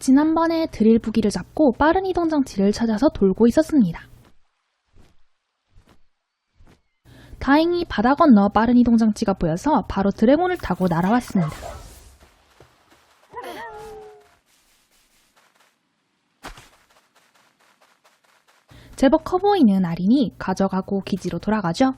지난번에 드릴 부기를 잡고 빠른 이동 장치를 찾아서 돌고 있었습니다. 다행히 바다 건너 빠른 이동 장치가 보여서 바로 드래곤을 타고 날아왔습니다. 제법 커 보이는 아린이 가져가고 기지로 돌아가죠.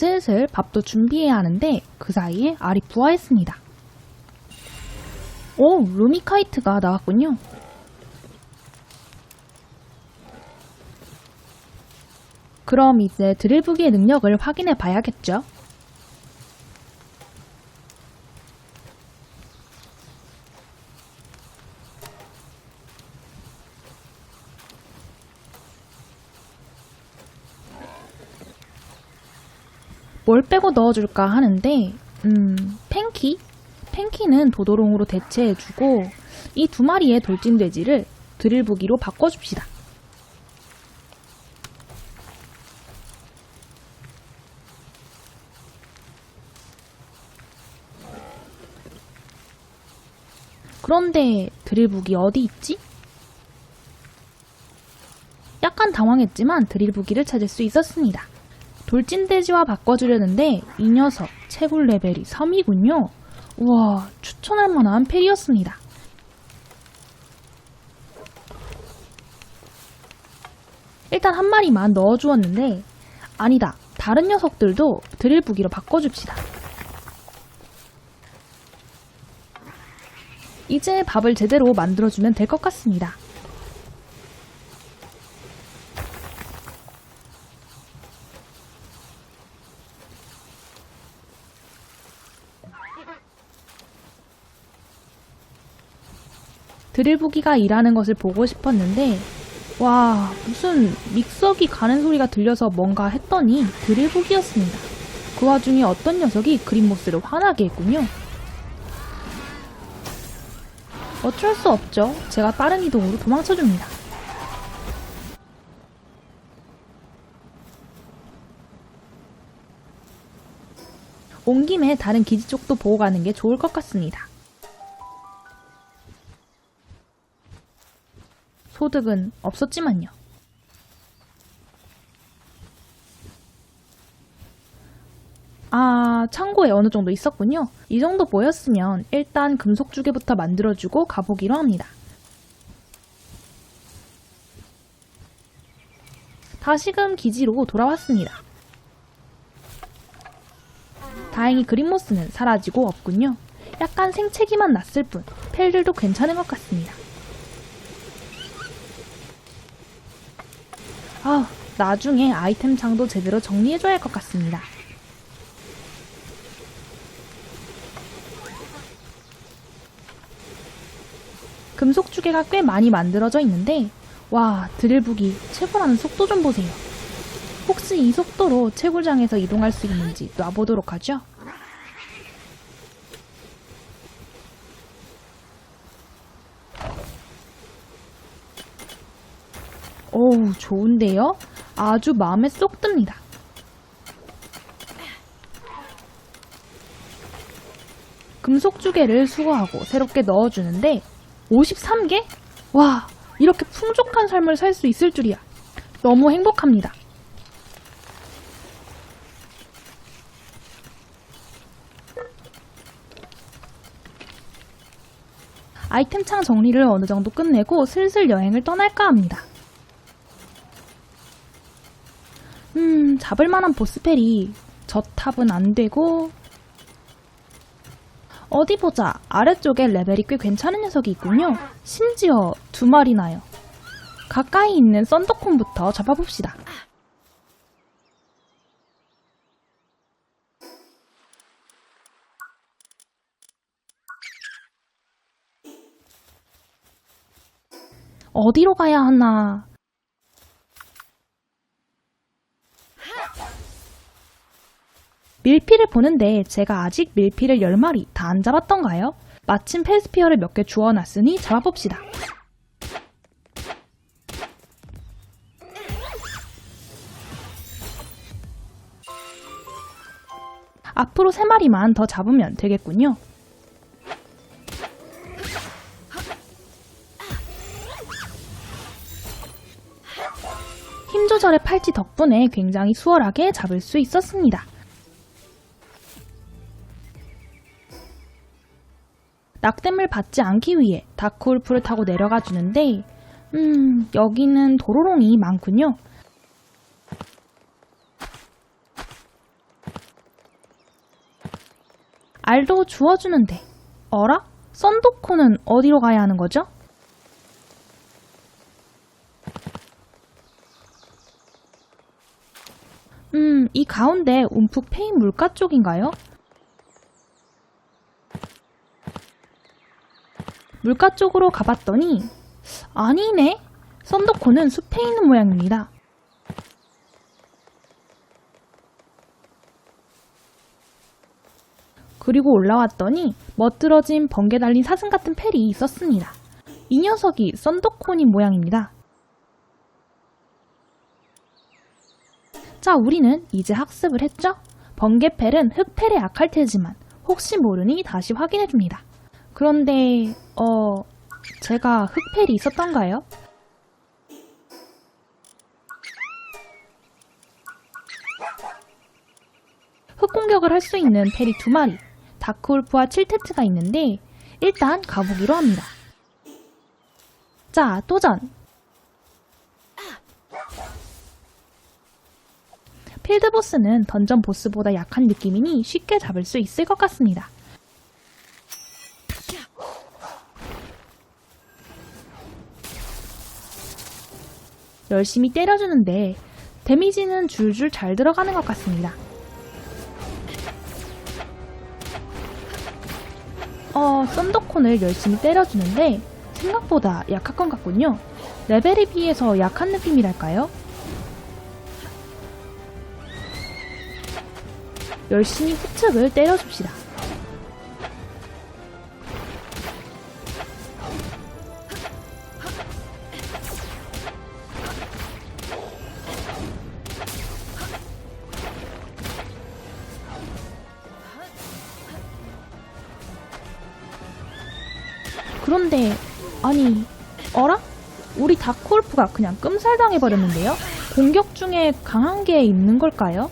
슬슬 밥도 준비해야 하는데 그 사이에 알이 부화했습니다. 오, 루미카이트가 나왔군요. 그럼 이제 드릴부기의 능력을 확인해 봐야겠죠? 뭘 빼고 넣어줄까 하는데, 음, 팬키? 팬키는 도도롱으로 대체해주고, 이 두 마리의 돌진돼지를 드릴부기로 바꿔줍시다. 그런데 드릴북이 어디 있지? 약간 당황했지만 드릴북이를 찾을 수 있었습니다. 돌진돼지와 바꿔주려는데 이 녀석 채굴 레벨이 3이군요. 우와 추천할 만한 펠이었습니다. 일단 한 마리만 넣어주었는데 아니다 다른 녀석들도 드릴북이로 바꿔줍시다. 이제 밥을 제대로 만들어주면 될 것 같습니다. 드릴부기가 일하는 것을 보고 싶었는데 와 무슨 믹서기 가는 소리가 들려서 뭔가 했더니 드릴부기였습니다. 그 와중에 어떤 녀석이 그린모스를 화나게 했군요. 어쩔 수 없죠. 제가 빠른 이동으로 도망쳐줍니다. 온 김에 다른 기지 쪽도 보고 가는 게 좋을 것 같습니다. 소득은 없었지만요. 아, 창고에 어느 정도 있었군요. 이 정도 보였으면 일단 금속 주개부터 만들어주고 가보기로 합니다. 다시금 기지로 돌아왔습니다. 다행히 그린모스는 사라지고 없군요. 약간 생채기만 났을 뿐, 펠들도 괜찮은 것 같습니다. 아, 나중에 아이템 창도 제대로 정리해줘야 할 것 같습니다. 금속 주개가 꽤 많이 만들어져 있는데 와 드릴북이 채굴하는 속도 좀 보세요. 혹시 이 속도로 채굴장에서 이동할 수 있는지 놔보도록 하죠. 오우 좋은데요? 아주 마음에 쏙 듭니다. 금속 주개를 수거하고 새롭게 넣어주는데 53개? 와, 이렇게 풍족한 삶을 살 수 있을 줄이야. 너무 행복합니다. 아이템 창 정리를 어느 정도 끝내고 슬슬 여행을 떠날까 합니다. 음, 잡을 만한 보스펠이 저 탑은 안 되고 어디 보자. 아래쪽에 레벨이 꽤 괜찮은 녀석이 있군요. 심지어 두 마리나요. 가까이 있는 썬더콘부터 잡아봅시다. 어디로 가야 하나? 밀피를 보는데 제가 아직 밀피를 10마리 다 안 잡았던가요? 마침 페스피어를 몇 개 주워놨으니 잡아봅시다. 앞으로 3마리만 더 잡으면 되겠군요. 힘 조절의 팔찌 덕분에 굉장히 수월하게 잡을 수 있었습니다. 낙댐을 받지 않기 위해 다크울프를 타고 내려가 주는데, 음, 여기는 도로롱이 많군요. 알도 주워주는데, 어라? 썬도코는 어디로 가야 하는 거죠? 음, 이 가운데 움푹 패인 물가 쪽인가요? 물가 쪽으로 가봤더니 아니네. 썬더코는 숲에 있는 모양입니다. 그리고 올라왔더니 멋들어진 번개 달린 사슴 같은 펠이 있었습니다. 이 녀석이 썬더콘인 모양입니다. 자, 우리는 이제 학습을 했죠? 번개펠은 흑펠에 약할 테지만 혹시 모르니 다시 확인해 줍니다. 그런데, 어, 제가 흑펠이 있었던가요? 흑공격을 할 수 있는 펠이 두 마리, 다크울프와 칠테트가 있는데 일단 가보기로 합니다. 자, 도전! 필드 보스는 던전 보스보다 약한 느낌이니 쉽게 잡을 수 있을 것 같습니다. 열심히 때려주는데 데미지는 줄줄 잘 들어가는 것 같습니다. 어, 썬더콘을 열심히 때려주는데 생각보다 약할 것 같군요. 레벨에 비해서 약한 느낌이랄까요? 열심히 후측을 때려줍시다. 그런데 아니 어라? 우리 다크wol프가 그냥 끔살당해버렸는데요? 공격 중에 강한 게 있는 걸까요?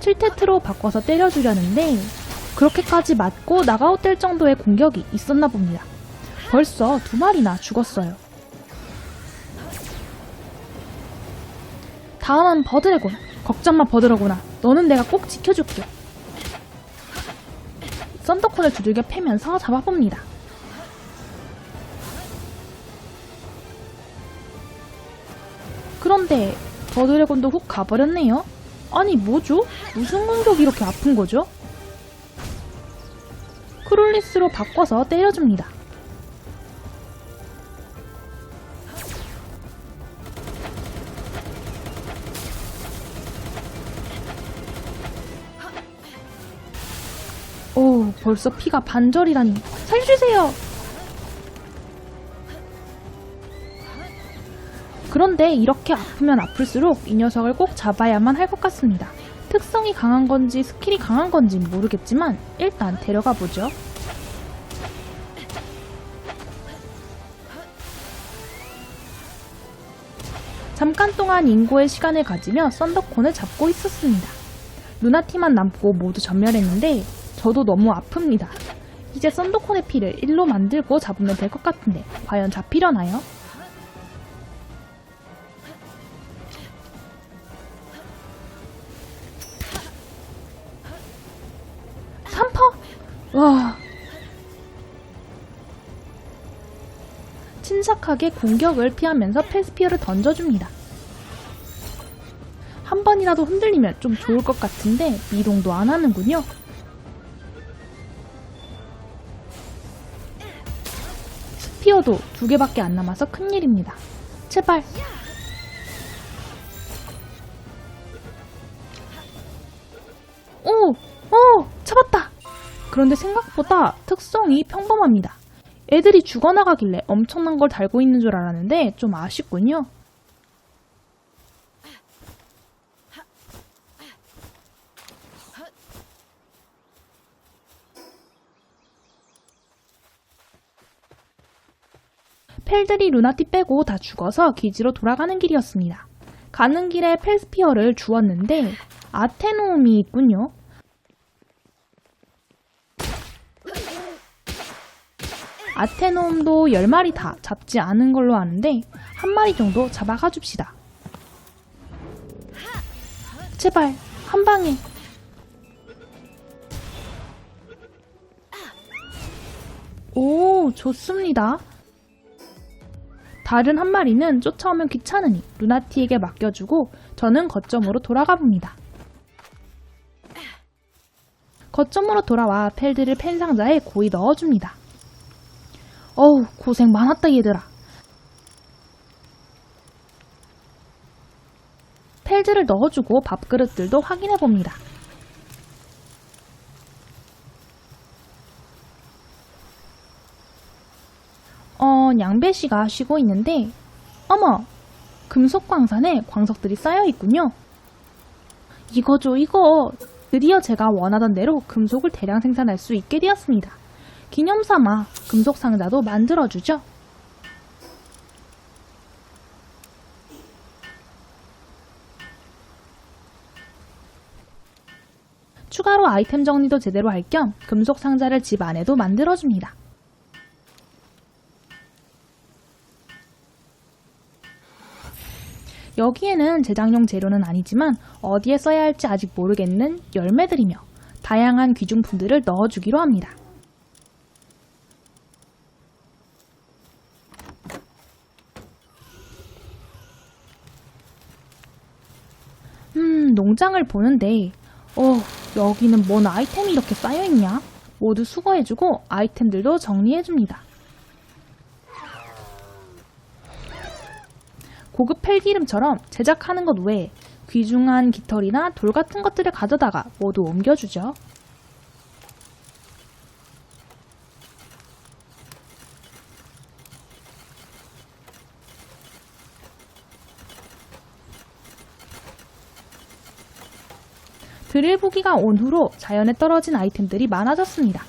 칠테트로 바꿔서 때려주려는데 그렇게까지 맞고 나가웃될 정도의 공격이 있었나 봅니다. 벌써 두 마리나 죽었어요. 다음은 버드래곤. 걱정 마 버드래곤아. 너는 내가 꼭 지켜줄게. 썬더콘을 두들겨 패면서 잡아봅니다. 그런데 버드래곤도 훅 가버렸네요. 아니 뭐죠? 무슨 공격이 이렇게 아픈 거죠? 크롤리스로 바꿔서 때려줍니다. 오, 벌써 피가 반절이라니. 살려주세요! 그런데 이렇게 아프면 아플수록 이 녀석을 꼭 잡아야만 할 것 같습니다. 특성이 강한 건지 스킬이 강한 건지 모르겠지만 일단 데려가 보죠. 잠깐 동안 인고의 시간을 가지며 썬더콘을 잡고 있었습니다. 루나티만 남고 모두 전멸했는데 저도 너무 아픕니다. 이제 썬더콘의 피를 1로 만들고 잡으면 될 것 같은데 과연 잡히려나요? 침착하게 공격을 피하면서 페스피어를 던져줍니다. 한 번이라도 흔들리면 좀 좋을 것 같은데 미동도 안 하는군요. 스피어도 두 개밖에 안 남아서 큰일입니다. 제발. 오! 오! 잡았다! 그런데 생각보다 특성이 평범합니다. 애들이 죽어나가길래 엄청난 걸 달고 있는 줄 알았는데 좀 아쉽군요. 펠들이 루나티 빼고 다 죽어서 기지로 돌아가는 길이었습니다. 가는 길에 펠스피어를 주었는데 아테놈이 있군요. 아테놈도 10마리 다 잡지 않은 걸로 아는데 한 마리 정도 잡아가 줍시다. 제발 한 방에 오 좋습니다. 다른 한 마리는 쫓아오면 귀찮으니 루나티에게 맡겨주고 저는 거점으로 돌아가 봅니다. 거점으로 돌아와 펠드를 펜 상자에 고이 넣어줍니다. 어우, 고생 많았다, 얘들아. 펠드를 넣어주고 밥그릇들도 확인해 봅니다. 어, 양배씨가 쉬고 있는데, 어머! 금속 광산에 광석들이 쌓여 있군요. 이거죠, 이거. 드디어 제가 원하던 대로 금속을 대량 생산할 수 있게 되었습니다. 기념 삼아 금속 상자도 만들어주죠. 추가로 아이템 정리도 제대로 할 겸 금속 상자를 집 안에도 만들어줍니다. 여기에는 제작용 재료는 아니지만 어디에 써야 할지 아직 모르겠는 열매들이며 다양한 귀중품들을 넣어주기로 합니다. 음, 농장을 보는데, 어, 여기는 뭔 아이템이 이렇게 쌓여있냐? 모두 수거해주고 아이템들도 정리해줍니다. 고급 펠기름처럼 제작하는 것 외에 귀중한 깃털이나 돌 같은 것들을 가져다가 모두 옮겨주죠. 드릴 부기가 온 후로 자연에 떨어진 아이템들이 많아졌습니다.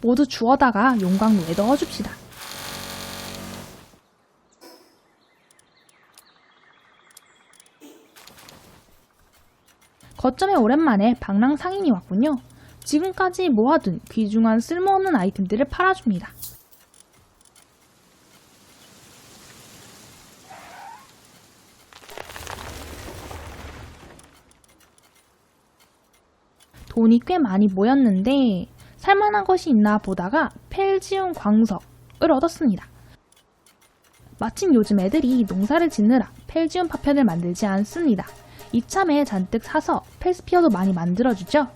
모두 주워다가 용광로에 넣어줍시다. 거점에 오랜만에 방랑 상인이 왔군요. 지금까지 모아둔 귀중한 쓸모없는 아이템들을 팔아줍니다. 돈이 꽤 많이 모였는데 살만한 것이 있나 보다가 펠지움 광석을 얻었습니다. 마침 요즘 애들이 농사를 짓느라 펠지움 파편을 만들지 않습니다. 이참에 잔뜩 사서 펠스피어도 많이 만들어주죠.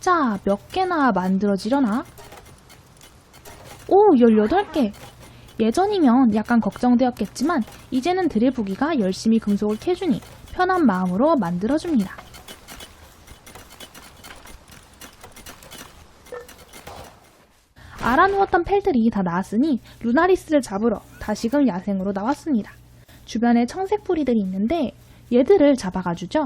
자, 몇 개나 만들어지려나? 오, 18개! 예전이면 약간 걱정되었겠지만 이제는 드릴 부기가 열심히 금속을 캐주니 편한 마음으로 만들어줍니다. 알아누웠던 펠들이 다 나았으니 루나리스를 잡으러 다시금 야생으로 나왔습니다. 주변에 청색 뿌리들이 있는데 얘들을 잡아가주죠.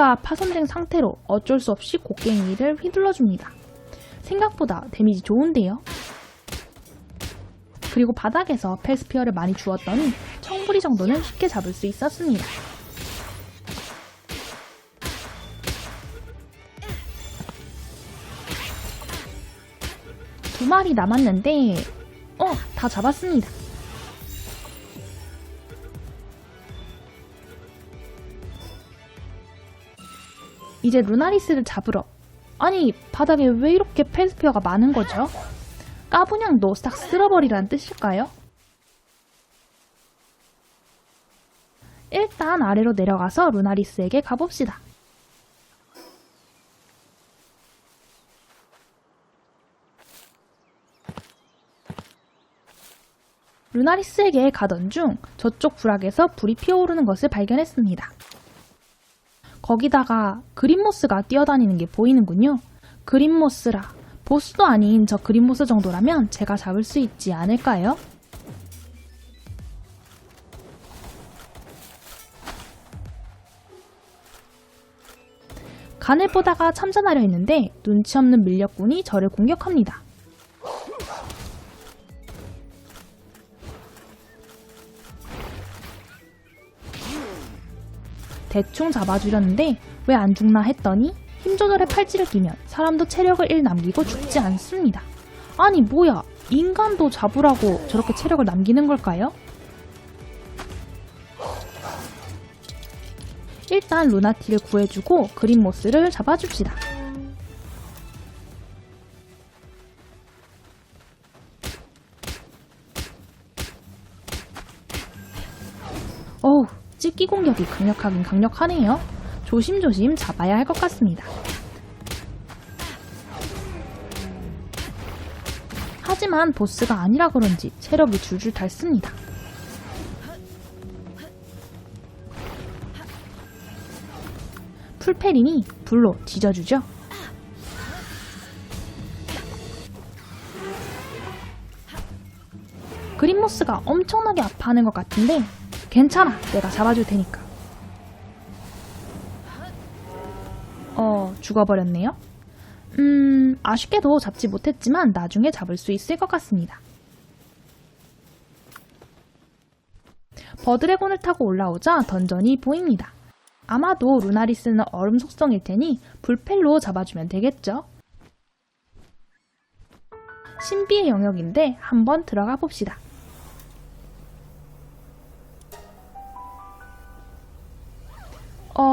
음, 무기가 파손된 상태로 어쩔 수 없이 곡괭이를 휘둘러줍니다. 생각보다 데미지 좋은데요? 그리고 바닥에서 펠스피어를 많이 주었더니 청부리 정도는 쉽게 잡을 수 있었습니다. 두 마리 남았는데, 어, 다 잡았습니다. 이제 루나리스를 잡으러. 아니, 바닥에 왜 이렇게 펠스피어가 많은 거죠? 까분양도 싹 쓸어버리라는 뜻일까요? 일단 아래로 내려가서 루나리스에게 가봅시다. 루나리스에게 가던 중 저쪽 부락에서 불이 피어오르는 것을 발견했습니다. 거기다가 그린모스가 뛰어다니는 게 보이는군요. 그린모스라 보스도 아닌 저 그린모스 정도라면 제가 잡을 수 있지 않을까요? 간을 보다가 참전하려 했는데 눈치 없는 밀렵꾼이 저를 공격합니다. 대충 잡아주려는데 왜 안 죽나 했더니 힘 조절에 팔찌를 끼면 사람도 체력을 1 남기고 죽지 않습니다. 아니 뭐야 인간도 잡으라고 저렇게 체력을 남기는 걸까요? 일단 루나티를 구해주고 그린모스를 잡아줍시다. 찢기 공격이 강력하긴 강력하네요. 조심조심 잡아야 할 것 같습니다. 하지만 보스가 아니라 그런지 체력이 줄줄 닳습니다. 풀페린이 불로 뒤져주죠. 그린모스가 엄청나게 아파하는 것 같은데 괜찮아. 내가 잡아줄 테니까. 어 죽어버렸네요? 음 아쉽게도 잡지 못했지만 나중에 잡을 수 있을 것 같습니다. 버드래곤을 타고 올라오자 던전이 보입니다. 아마도 루나리스는 얼음 속성일 테니 불펠로 잡아주면 되겠죠? 신비의 영역인데 한번 들어가 봅시다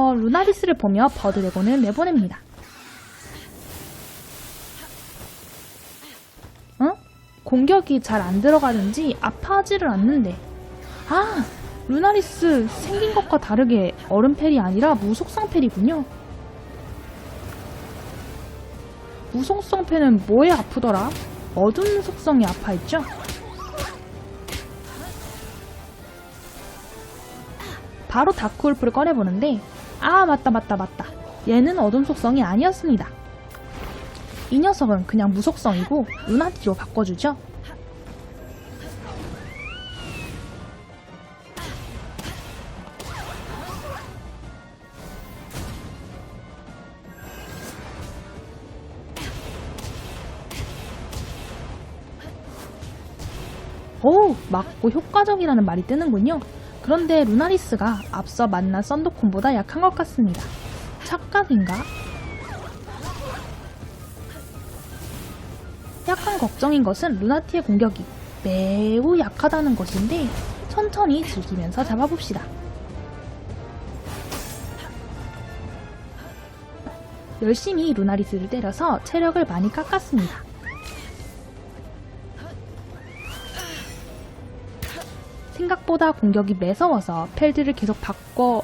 어, 루나리스를 보며 버드래곤을 내보냅니다. 어? 공격이 잘 안 들어가는지 아파하지를 않는데. 아! 루나리스 생긴 것과 다르게 얼음펠이 아니라 무속성 펠이군요. 무속성 펠은 뭐에 아프더라? 어둠 속성이 아파했죠? 바로 다크울프를 꺼내보는데 아 맞다 맞다 맞다 얘는 어둠 속성이 아니었습니다. 이 녀석은 그냥 무속성이고 루나티로 바꿔주죠. 오, 맞고 효과적이라는 말이 뜨는군요. 그런데 루나리스가 앞서 만난 썬더콘보다 약한 것 같습니다. 착각인가? 약간 걱정인 것은 루나티의 공격이 매우 약하다는 것인데 천천히 즐기면서 잡아봅시다. 열심히 루나리스를 때려서 체력을 많이 깎았습니다. 생각보다 공격이 매서워서 펠드를 계속 바꿔.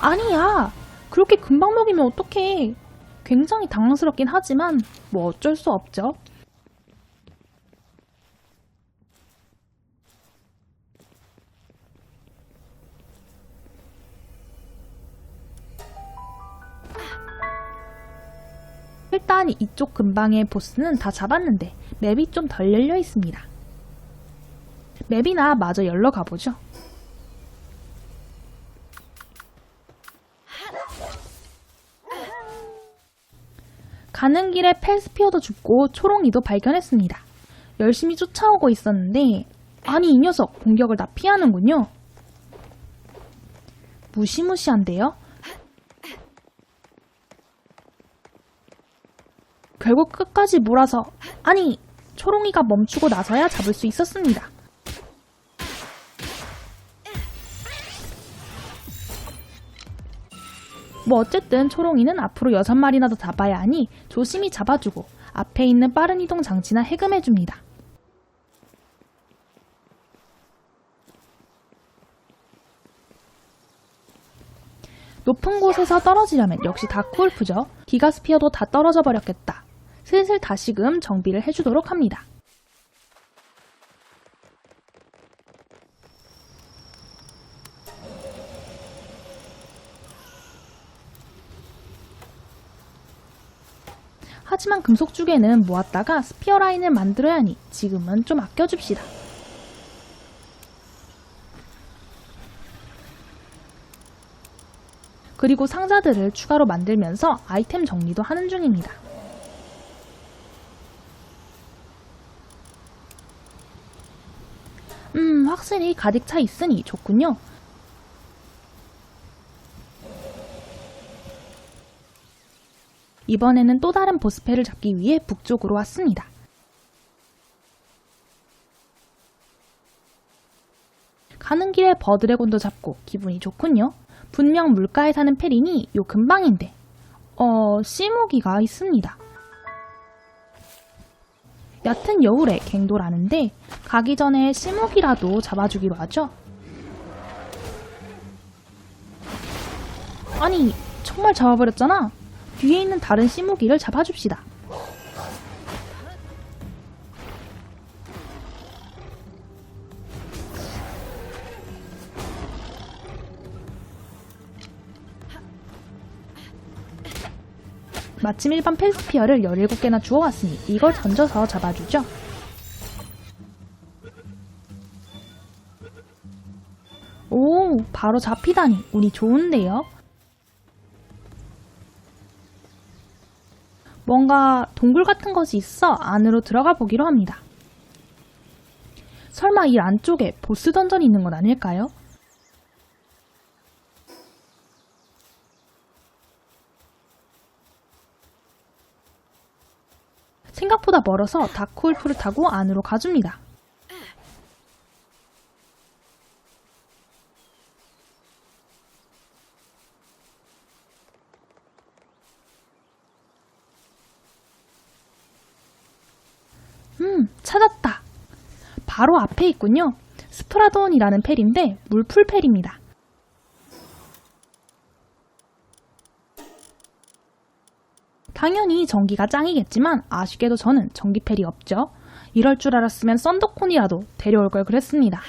아니야! 그렇게 금방 먹이면 어떡해! 굉장히 당황스럽긴 하지만, 뭐 어쩔 수 없죠. 일단 이쪽 근방의 보스는 다 잡았는데 맵이 좀 덜 열려 있습니다. 맵이나 마저 열러 가보죠. 가는 길에 펠스피어도 죽고 초롱이도 발견했습니다. 열심히 쫓아오고 있었는데 아니 이 녀석 공격을 다 피하는군요. 무시무시한데요? 결국 끝까지 몰아서 아니 초롱이가 멈추고 나서야 잡을 수 있었습니다. 뭐 어쨌든 초롱이는 앞으로 여섯 마리나 더 잡아야 하니 조심히 잡아주고 앞에 있는 빠른 이동 장치나 해금해줍니다. 높은 곳에서 떨어지려면 역시 다크울프죠. 기가스피어도 다 떨어져 버렸겠다. 슬슬 다시금 정비를 해주도록 합니다. 하지만 금속 주개는 모았다가 스피어 라인을 만들어야 하니 지금은 좀 아껴줍시다. 그리고 상자들을 추가로 만들면서 아이템 정리도 하는 중입니다. 음, 확실히 가득 차 있으니 좋군요. 이번에는 또 다른 보스패를 잡기 위해 북쪽으로 왔습니다. 가는 길에 버드래곤도 잡고 기분이 좋군요. 분명 물가에 사는 페린이 요 근방인데, 어, 씨무기가 있습니다. 얕은 여울에 갱도라는데, 가기 전에 씨무기라도 잡아주기로 하죠. 아니, 정말 잡아버렸잖아. 뒤에 있는 다른 씨무기를 잡아줍시다. 마침 일반 펠스피어를 17개나 주워왔으니 이걸 던져서 잡아주죠. 오, 바로 잡히다니 운이 좋은데요. 뭔가 동굴 같은 것이 있어 안으로 들어가 보기로 합니다. 설마 이 안쪽에 보스 던전이 있는 건 아닐까요? 생각보다 멀어서 다크울프를 타고 안으로 가줍니다. 음, 찾았다. 바로 앞에 있군요. 스프라돈이라는 펠인데 물풀 펠입니다. 당연히 전기가 짱이겠지만 아쉽게도 저는 전기펠이 없죠. 이럴 줄 알았으면 썬더콘이라도 데려올 걸 그랬습니다.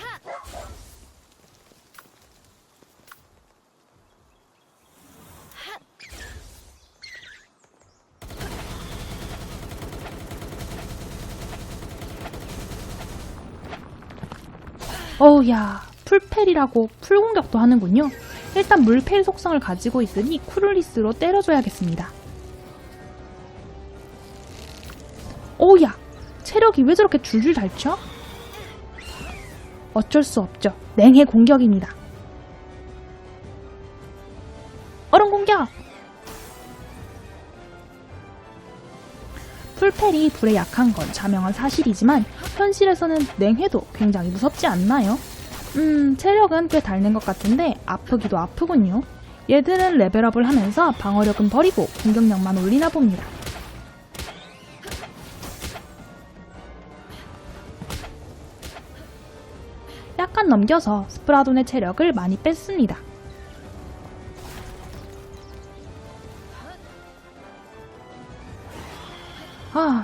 어우야, 풀펠이라고 풀공격도 하는군요. 일단 물펠 속성을 가지고 있으니 쿠를리스로 때려줘야겠습니다. 오야! 체력이 왜 저렇게 줄줄 잘 쳐? 어쩔 수 없죠. 냉해 공격입니다. 얼음 공격! 풀펠이 불에 약한 건 자명한 사실이지만 현실에서는 냉해도 굉장히 무섭지 않나요? 음, 체력은 꽤 닳는 것 같은데 아프기도 아프군요. 얘들은 레벨업을 하면서 방어력은 버리고 공격력만 올리나 봅니다. 약간 넘겨서 스프라돈의 체력을 많이 뺐습니다.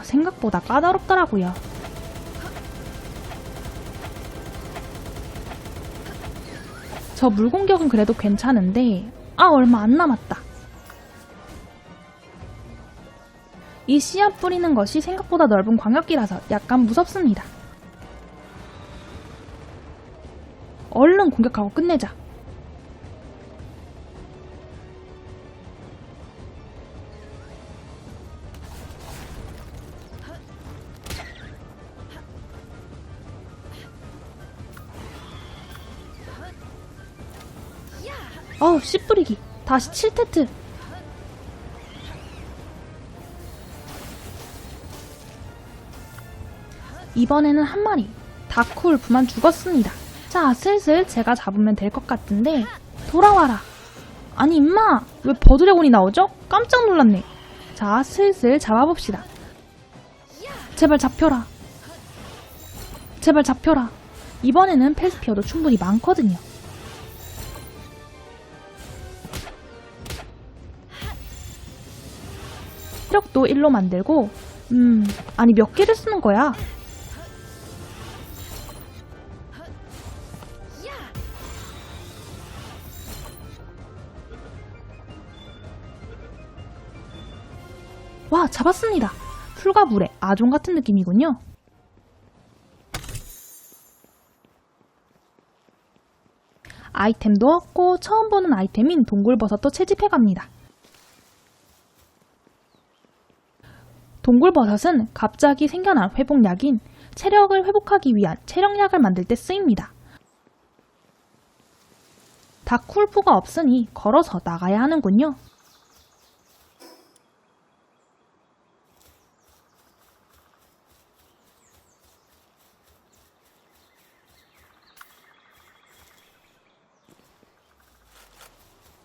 생각보다 까다롭더라고요. 저 물공격은 그래도 괜찮은데, 아, 얼마 안 남았다. 이 씨앗 뿌리는 것이 생각보다 넓은 광역기라서 약간 무섭습니다. 얼른 공격하고 끝내자. 어우, 씨 뿌리기. 다시 7테트. 이번에는 한 마리. 다크울프만 죽었습니다. 자, 슬슬 제가 잡으면 될 것 같은데, 돌아와라. 아니 임마 왜 버드래곤이 나오죠? 깜짝 놀랐네. 자 슬슬 잡아봅시다. 제발 잡혀라. 제발 잡혀라. 이번에는 펠스피어도 충분히 많거든요. 체력도 1로 만들고 음 아니 몇 개를 쓰는 거야? 와 잡았습니다. 풀과 물의 아종 같은 느낌이군요. 아이템도 얻고 처음 보는 아이템인 동굴버섯도 채집해갑니다. 동굴버섯은 갑자기 생겨난 회복약인 체력을 회복하기 위한 체력약을 만들 때 쓰입니다. 다쿨프가 없으니 걸어서 나가야 하는군요.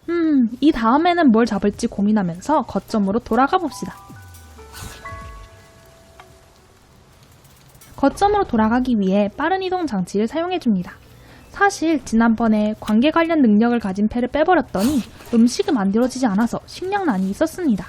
음, 이 다음에는 뭘 잡을지 고민하면서 거점으로 돌아가 봅시다. 거점으로 돌아가기 위해 빠른 이동 장치를 사용해줍니다. 사실 지난번에 관계 관련 능력을 가진 패를 빼버렸더니 음식이 만들어지지 않아서 식량난이 있었습니다.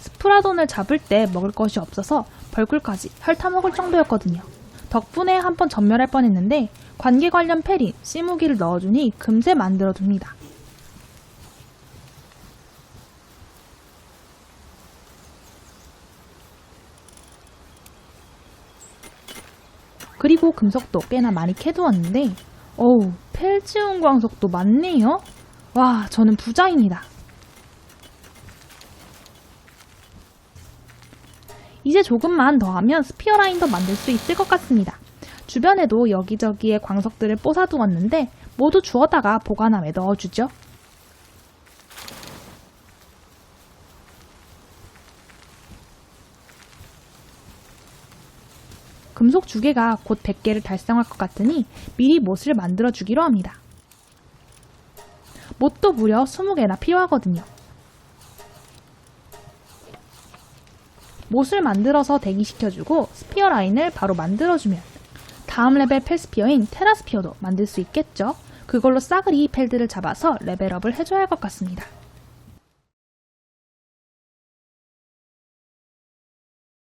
스프라돈을 잡을 때 먹을 것이 없어서 벌꿀까지 혈타먹을 정도였거든요. 덕분에 한 번 전멸할 뻔했는데 관계 관련 패린 씨무기를 넣어주니 금세 만들어줍니다. 금속도 꽤나 많이 캐두었는데 어우 펠지운 광석도 많네요. 와 저는 부자입니다. 이제 조금만 더 하면 스피어 라인도 만들 수 있을 것 같습니다. 주변에도 여기저기에 광석들을 뽀사두었는데 모두 주워다가 보관함에 넣어주죠. 금속 주개가 곧 100개를 달성할 것 같으니 미리 못을 만들어 주기로 합니다. 못도 무려 20개나 필요하거든요. 못을 만들어서 대기시켜주고 스피어 라인을 바로 만들어주면 다음 레벨 펠스피어인 테라스피어도 만들 수 있겠죠? 그걸로 싸그리 펠드를 잡아서 레벨업을 해줘야 할 것 같습니다.